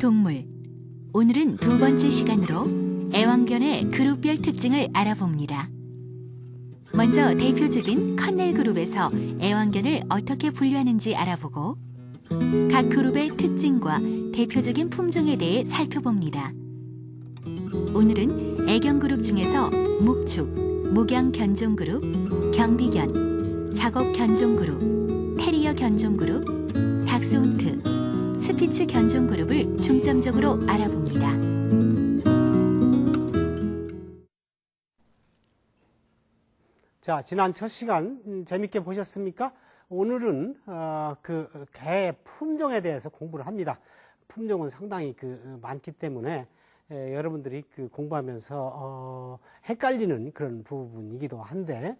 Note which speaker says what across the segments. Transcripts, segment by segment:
Speaker 1: 동물. 오늘은 두 번째 시간으로 애완견의 그룹별 특징을 알아봅니다. 먼저 대표적인 컨넬 그룹에서 애완견을 어떻게 분류하는지 알아보고 각 그룹의 특징과 대표적인 품종에 대해 살펴봅니다. 오늘은 애견 그룹 중에서 목축, 목양 견종 그룹, 경비견, 작업 견종 그룹, 테리어 견종 그룹, 닥스훈트, 스피츠 견종 그룹을 중점적으로 알아봅니다.
Speaker 2: 자, 지난 첫 시간 음, 재밌게 보셨습니까? 오늘은 어, 그개 품종에 대해서 공부를 합니다. 품종은 상당히 그 어, 많기 때문에 에, 여러분들이 그 공부하면서 어, 헷갈리는 그런 부분이기도 한데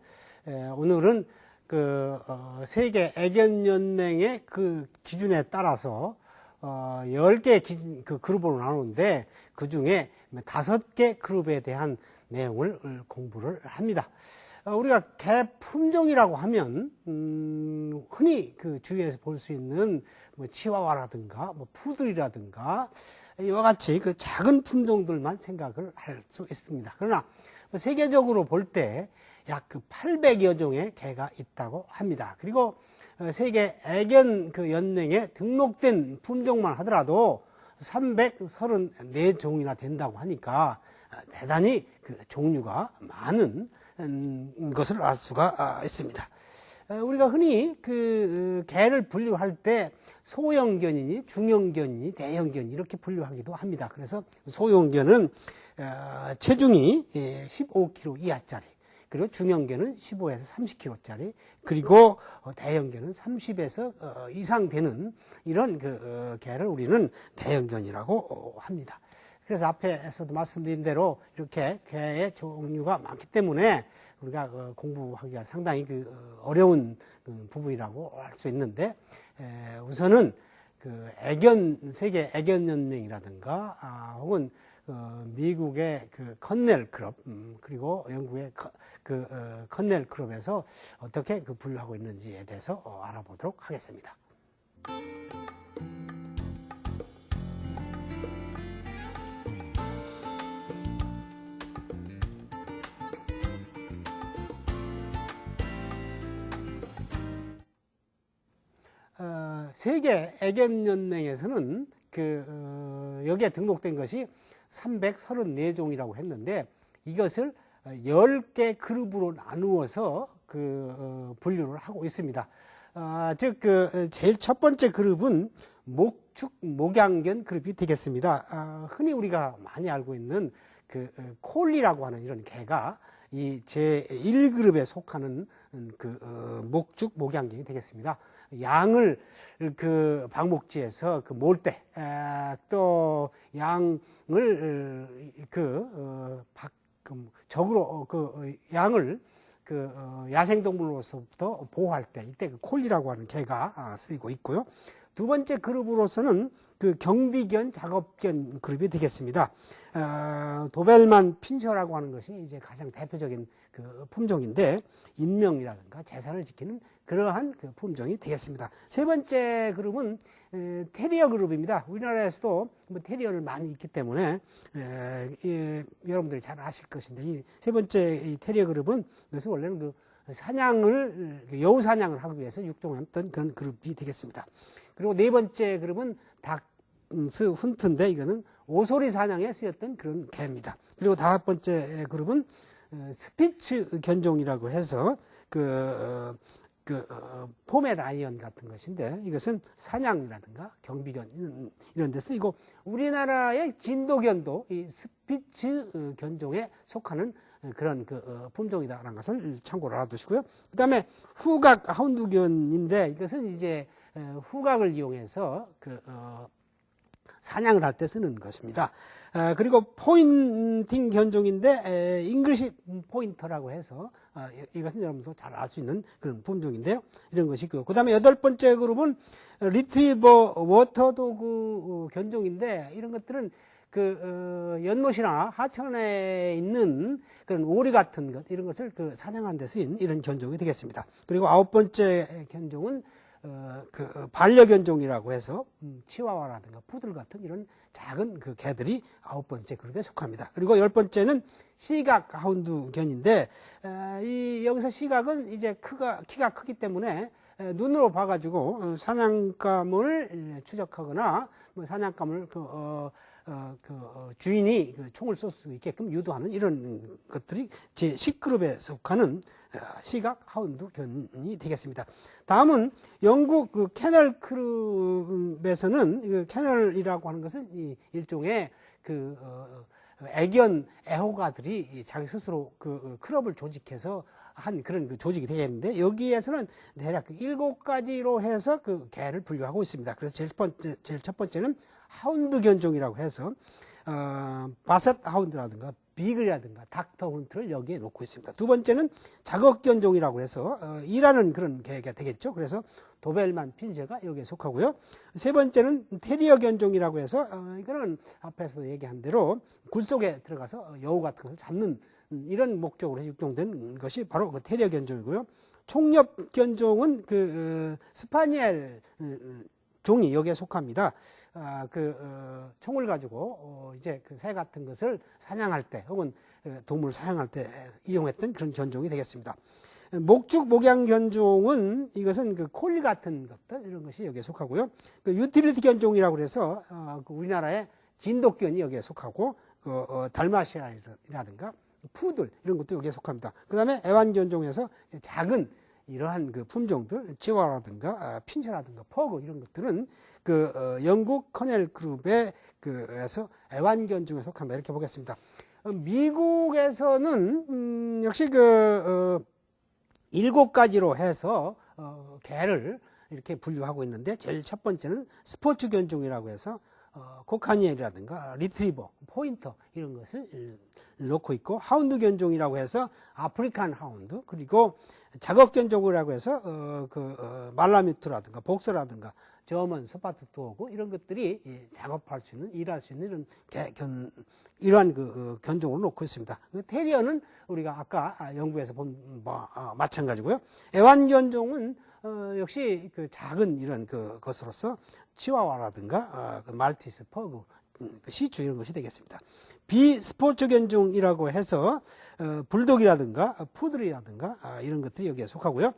Speaker 2: 에, 오늘은 그 어, 세계 애견 연맹의 그 기준에 따라서 어, 10개 기, 그 그룹으로 나누는데 그 중에 다섯 개 그룹에 대한 내용을 공부를 합니다. 어, 우리가 개 품종이라고 하면 음, 흔히 그 주위에서 볼 수 있는 뭐 치와와라든가 뭐 푸들이라든가 이와 같이 그 작은 품종들만 생각을 할 수 있습니다. 그러나 세계적으로 볼 때 약 그 800여 종의 개가 있다고 합니다. 그리고 어, 세계 애견 그 연맹에 등록된 품종만 하더라도 334종이나 된다고 하니까 어, 대단히 그 종류가 많은 음, 것을 알 수가 아, 있습니다. 어, 우리가 흔히 그 개를 분류할 때 소형견이니 중형견이니 대형견 이렇게 분류하기도 합니다. 그래서 소형견은 체중이 15kg 예, 이하짜리 그리고 중형견은 15에서 30kg짜리, 그리고 어, 대형견은 30에서 어, 이상 되는 이런 그 개를 우리는 대형견이라고 합니다. 그래서 앞에서도 말씀드린 대로 이렇게 개의 종류가 많기 때문에 우리가 어, 공부하기가 상당히 그 어려운 그 부분이라고 할 수 있는데 우선은 그 애견 세계 애견 연맹이라든가 아, 혹은 어, 미국의 그 컨넬 클럽 음, 그리고 영국의 커, 그 어, 컨넬 클럽에서 어떻게 그 분류하고 있는지에 대해서 어, 알아보도록 하겠습니다. 어, 세계 애견 연맹에서는 그 어, 여기에 등록된 것이 334종이라고 했는데 이것을 10개 그룹으로 나누어서 그 어, 분류를 하고 있습니다. 아, 즉, 그, 제일 첫 번째 그룹은 목축, 목양견 그룹이 되겠습니다. 아, 흔히 우리가 많이 알고 있는 그 어, 콜리라고 하는 이런 개가 이 제1그룹에 속하는 그 어, 목축 목양견이 되겠습니다. 양을 그 방목지에서 그 몰 때 또 양을 그 어, 그 적으로 어, 그 양을 그 야생동물로서부터 보호할 때 이때 그 콜리라고 하는 개가 아, 쓰이고 있고요. 두 번째 그룹으로서는 그 경비견 작업견 그룹이 되겠습니다. 어, 도벨만 핀셔라고 하는 것이 이제 가장 대표적인 그 품종인데 인명이라든가 재산을 지키는 그러한 그 품종이 되겠습니다. 세 번째 그룹은 에, 테리어 그룹입니다. 우리나라에서도 뭐 테리어를 많이 있기 때문에 에, 예, 여러분들이 잘 아실 것인데 이 세 번째 이 테리어 그룹은 그래서 원래는 그 사냥을 여우 사냥을 하기 위해서 육종했던 그런 그룹이 되겠습니다. 그리고 네 번째 그룹은 닥스 훈트인데 이거는 오소리 사냥에 쓰였던 그런 개입니다. 그리고 다섯 번째 그룹은 어, 스피츠 견종이라고 해서 그, 어, 그 어, 포메라이언 같은 것인데 이것은 사냥이라든가 경비견 이런 데 쓰이고 우리나라의 진도견도 이 스피츠 견종에 속하는 그런 그 품종이다라는 것을 참고로 알아두시고요. 그 다음에 후각 하운드견인데 이것은 이제 후각을 이용해서 그 어, 사냥을 할 때 쓰는 것입니다. 어, 그리고 포인팅 견종인데 잉글시 포인터라고 해서 어, 이것은 여러분도 잘 알 수 있는 그런 품종인데요. 이런 것이 있고요. 그 다음에 여덟 번째 그룹은 리트리버 워터도그 견종인데 이런 것들은 그 어, 연못이나 하천에 있는 그런 오리 같은 것 이런 것을 그 사냥하는 데 쓰인 이런 견종이 되겠습니다. 그리고 아홉 번째 견종은 어, 그 어, 반려견종이라고 해서 음, 치와와라든가 푸들 같은 이런 작은 그 개들이 아홉 번째 그룹에 속합니다. 그리고 열 번째는 시각 하운드견인데 에, 이 여기서 시각은 이제 크가 키가 크기 때문에 에, 눈으로 봐가지고 어, 사냥감을 추적하거나 뭐 사냥감을 그, 어, 어, 그 어, 주인이 그 총을 쏠 수 있게끔 유도하는 이런 것들이 제 10그룹에 속하는 어, 시각 하운드 견이 되겠습니다. 다음은 영국 그 캐널 크룹에서는 그 캐널이라고 하는 것은 이 일종의 그 어, 애견 애호가들이 이 자기 스스로 그 어, 클럽을 조직해서 한 그런 그 조직이 되겠는데 여기에서는 대략 그 일곱 가지로 해서 그 개를 분류하고 있습니다. 그래서 제일 번째 제일 첫 번째는 하운드 견종이라고 해서 어, 바셋 하운드라든가 비글이라든가 닥터 훈트를 여기에 놓고 있습니다. 두 번째는 작업 견종이라고 해서 어, 일하는 그런 개가 되겠죠. 그래서 도벨만 핀제가 여기에 속하고요. 세 번째는 테리어 견종이라고 해서 어, 이거는 앞에서 얘기한 대로 굴 속에 들어가서 어, 여우 같은 것을 잡는 음, 이런 목적으로 육종된 것이 바로 그 테리어 견종이고요. 총엽 견종은 그 어, 스파니엘 어, 어, 종이 여기에 속합니다. 아, 그 어, 총을 가지고 어, 이제 그 새 같은 것을 사냥할 때 혹은 어, 동물 사냥할 때 이용했던 그런 견종이 되겠습니다. 목축 목양 견종은 이것은 그 콜리 같은 것들 이런 것이 여기에 속하고요. 그 유틸리티 견종이라고 그래서 어, 그 우리나라의 진돗견이 여기에 속하고 그 어, 달마시아라든가 푸들 이런 것도 여기에 속합니다. 그다음에 애완견종에서 작은 이러한 그 품종들, 치와라든가 아, 핀체라든가 퍼그 이런 것들은 그 어, 영국 커넬 그룹의 그에서 애완견종에 속한다 이렇게 보겠습니다. 어, 미국에서는 음, 역시 그 어, 일곱 가지로 해서 어, 개를 이렇게 분류하고 있는데 제일 첫 번째는 스포츠 견종이라고 해서 어, 코카니엘이라든가 리트리버, 포인터 이런 것을 놓고 있고 하운드 견종이라고 해서 아프리칸 하운드 그리고 작업 견종이라고 해서 어, 그 어, 말라뮤트라든가 복서라든가 저먼 스파트 도고 이런 것들이 이 작업할 수 있는 일할 수 있는 이런 개, 견 이러한 그 어, 견종으로 놓고 있습니다. 그 테리어는 우리가 아까 아, 연구에서 본 뭐, 아, 마찬가지고요. 애완 견종은 어, 역시 그 작은 이런 그 것으로서 치와와라든가 아, 그 말티스, 퍼그, 음, 그 시추 이런 것이 되겠습니다. 비스포츠 견종이라고 해서 어, 불독이라든가 푸들이라든가 아, 이런 것들이 여기에 속하고요.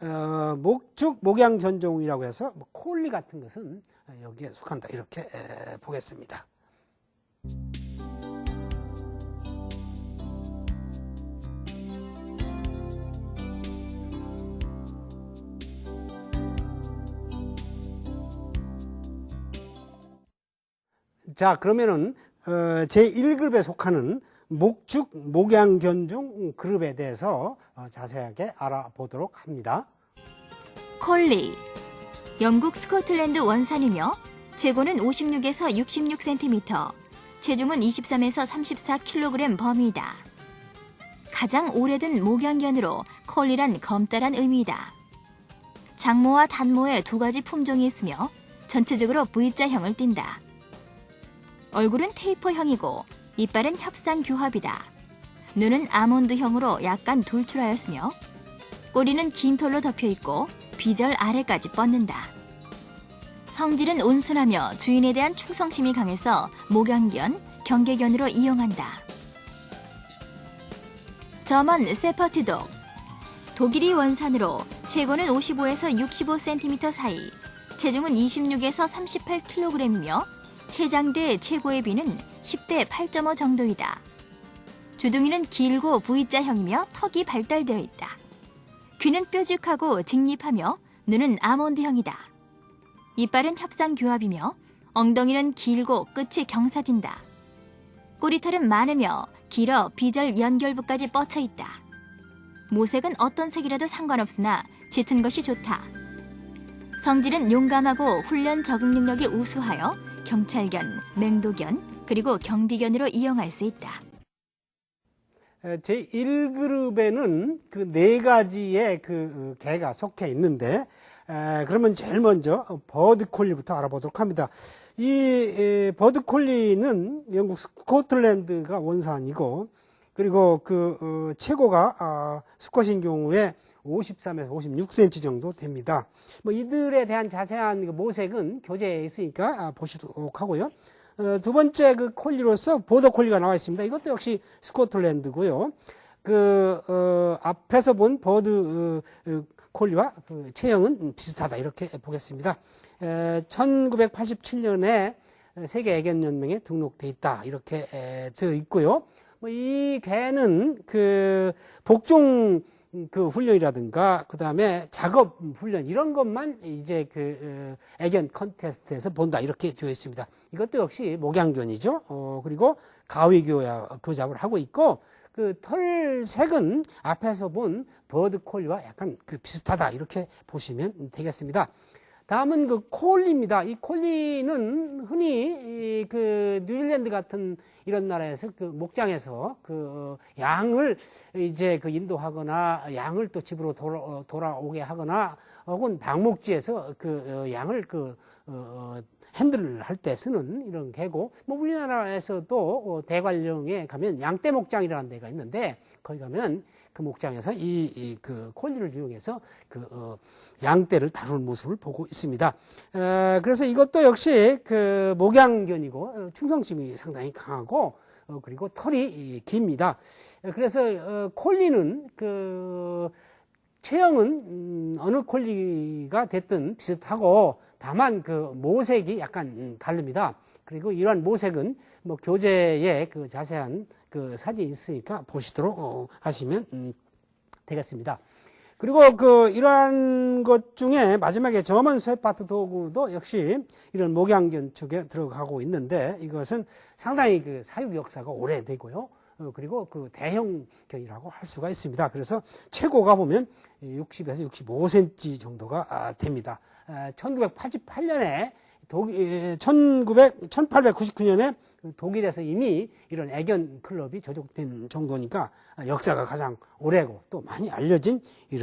Speaker 2: 어, 목축 목양 견종이라고 해서 뭐 콜리 같은 것은 여기에 속한다 이렇게 에, 보겠습니다. 자, 그러면은 어, 제 1급에 속하는 목축 목양 견종 그룹에 대해서 어, 자세하게 알아보도록 합니다.
Speaker 1: 콜리 영국 스코틀랜드 원산이며 체고는 56에서 66cm, 체중은 23에서 34kg 범위이다. 가장 오래된 목양견으로 콜리란 검다란 의미이다. 장모와 단모의 두 가지 품종이 있으며 전체적으로 V자형을 띈다. 얼굴은 테이퍼형이고 이빨은 협상 교합이다. 눈은 아몬드형으로 약간 돌출하였으며 꼬리는 긴 털로 덮여 있고 비절 아래까지 뻗는다. 성질은 온순하며 주인에 대한 충성심이 강해서 목양견, 경계견으로 이용한다. 저먼 세퍼트독 독일이 원산으로 체고는 55에서 65cm 사이, 체중은 26에서 38kg이며 체장대 최고의 비는 10대 8.5 정도이다. 주둥이는 길고 V자형이며 턱이 발달되어 있다. 귀는 뾰족하고 직립하며 눈은 아몬드형이다. 이빨은 협상교합이며 엉덩이는 길고 끝이 경사진다. 꼬리털은 많으며 길어 비절 연결부까지 뻗쳐 있다. 모색은 어떤 색이라도 상관없으나 짙은 것이 좋다. 성질은 용감하고 훈련 적응 능력이 우수하여 경찰견, 맹도견, 그리고 경비견으로 이용할 수 있다.
Speaker 2: 제 1그룹에는 그 네 가지의 그 개가 속해 있는데, 에, 그러면 제일 먼저 버드콜리부터 알아보도록 합니다. 이 에, 버드콜리는 영국 스코틀랜드가 원산이고, 그리고 그 어, 최고가 아, 수컷인 경우에 53에서 56cm 정도 됩니다. 뭐 이들에 대한 자세한 그 모색은 교재에 있으니까 아, 보시도록 하고요. 어, 두 번째 그 콜리로서 보더 콜리가 나와 있습니다. 이것도 역시 스코틀랜드고요. 그 어, 앞에서 본 버드 어, 어, 콜리와 그 체형은 비슷하다 이렇게 보겠습니다. 1987년에 세계 애견 연맹에 등록돼 있다 이렇게 에, 되어 있고요. 뭐 이 개는 그 복종 그 훈련이라든가 그 다음에 작업 훈련 이런 것만 이제 그 어, 애견 컨테스트에서 본다 이렇게 되어 있습니다. 이것도 역시 목양견이죠. 어, 그리고 가위 교야 교잡을 하고 있고 그 털색은 앞에서 본 버드 콜리와 약간 그 비슷하다 이렇게 보시면 되겠습니다. 다음은 그 콜리입니다. 이 콜리는 흔히 이 그 뉴질랜드 같은 이런 나라에서 그 목장에서 그 양을 이제 그 인도하거나 양을 또 집으로 돌아, 어, 돌아오게 하거나 혹은 방목지에서 그 어, 양을 그 어, 핸들을 할 때 쓰는 이런 개고 뭐 우리나라에서도 어, 대관령에 가면 양떼 목장이라는 데가 있는데 거기 가면 그 목장에서 이 그 콜리를 이용해서 그 어, 양떼를 다루는 모습을 보고 있습니다. 에, 그래서 이것도 역시 그 목양견이고 어, 충성심이 상당히 강하고 어, 그리고 털이 이, 깁니다. 에, 그래서 어, 콜리는 그 체형은 음, 어느 콜리가 됐든 비슷하고 다만 그 모색이 약간 음, 다릅니다. 그리고 이러한 모색은 뭐 교재에 그 자세한 그 사진이 있으니까 보시도록 어, 하시면 음, 되겠습니다. 그리고 그 이러한 것 중에 마지막에 저먼 쇠파트 도구도 역시 이런 목양 견 축에 들어가고 있는데 이것은 상당히 그 사육 역사가 오래되고요. 어, 그리고 그 대형견이라고 할 수가 있습니다. 그래서 최고가 보면 60에서 65cm 정도가 아, 됩니다. 1988년에 독일, 1900, 1899년에 독일에서 이미 이런 애견 클럽이 조직된 정도니까 역사가 가장 오래고 또 많이 알려진 이런